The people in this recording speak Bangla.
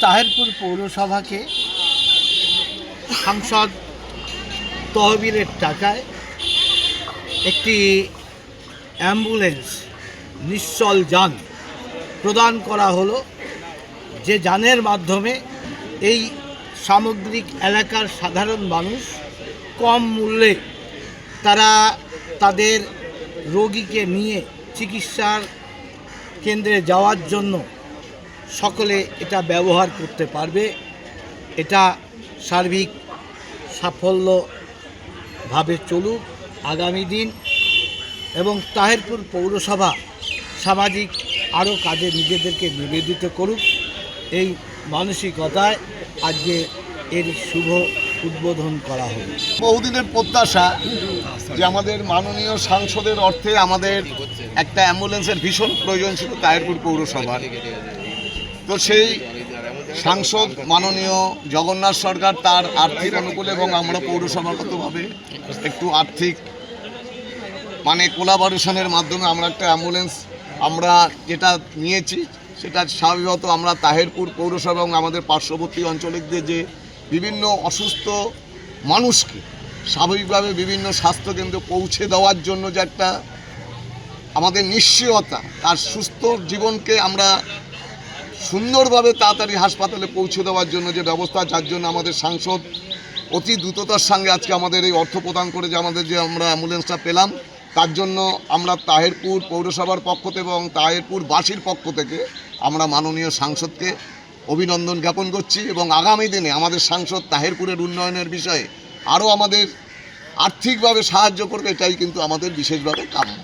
তাহেরপুর পৌরসভাকে সাংসদ তহবিলের টাকায় একটি অ্যাম্বুলেন্স নিশ্চল যান প্রদান করা হলো, যে যানের মাধ্যমে এই সামগ্রিক এলাকার সাধারণ মানুষ কম মূল্যে তারা তাদের রোগীকে নিয়ে চিকিৎসার কেন্দ্রে যাওয়ার জন্য সকলে এটা ব্যবহার করতে পারবে। এটা সার্বিক সাফল্যভাবে চলুক আগামী দিন এবং তাহেরপুর পৌরসভা সামাজিক আরও কাজে নিজেদেরকে নিবেদিত করুক। এই মানসিকতায় আজকে এর শুভ উদ্বোধন করা হলো বহুদিনের প্রত্যাশা যে আমাদের মাননীয় সাংসদের অর্থে আমাদের একটা অ্যাম্বুলেন্সের ভীষণ প্রয়োজন ছিল তাহেরপুর পৌরসভার। তো সেই সাংসদ মাননীয় জগন্নাথ সরকার তার আর্থিক অনুকূলে এবং আমরা পৌরসভাগতভাবে একটু আর্থিক মানে কোলাবরেশনের মাধ্যমে আমরা একটা অ্যাম্বুলেন্স আমরা যেটা নিয়েছি, সেটা স্বাভাবিকত আমরা তাহেরপুর পৌরসভা এবং আমাদের পার্শ্ববর্তী অঞ্চলের যে বিভিন্ন অসুস্থ মানুষকে স্বাভাবিকভাবে বিভিন্ন স্বাস্থ্যকেন্দ্রে পৌঁছে দেওয়ার জন্য যে একটা আমাদের নিশ্চয়তা, তার সুস্থ জীবনকে আমরা সুন্দরভাবে তাড়াতাড়ি হাসপাতালে পৌঁছে দেওয়ার জন্য যে ব্যবস্থা, যার জন্য আমাদের সাংসদ অতি দ্রুততার সঙ্গে আজকে আমাদের এই অর্থ প্রদান করে যে আমাদের যে আমরা অ্যাম্বুলেন্সটা পেলাম, তার জন্য আমরা তাহেরপুর পৌরসভার পক্ষ থেকে এবং তাহেরপুর বাসীর পক্ষ থেকে আমরা মাননীয় সাংসদকে অভিনন্দন জ্ঞাপন করছি এবং আগামী দিনে আমাদের সাংসদ তাহেরপুরের উন্নয়নের বিষয়ে আরও আমাদের আর্থিকভাবে সাহায্য করবে, এটাই কিন্তু আমাদের বিশেষভাবে কাম্য।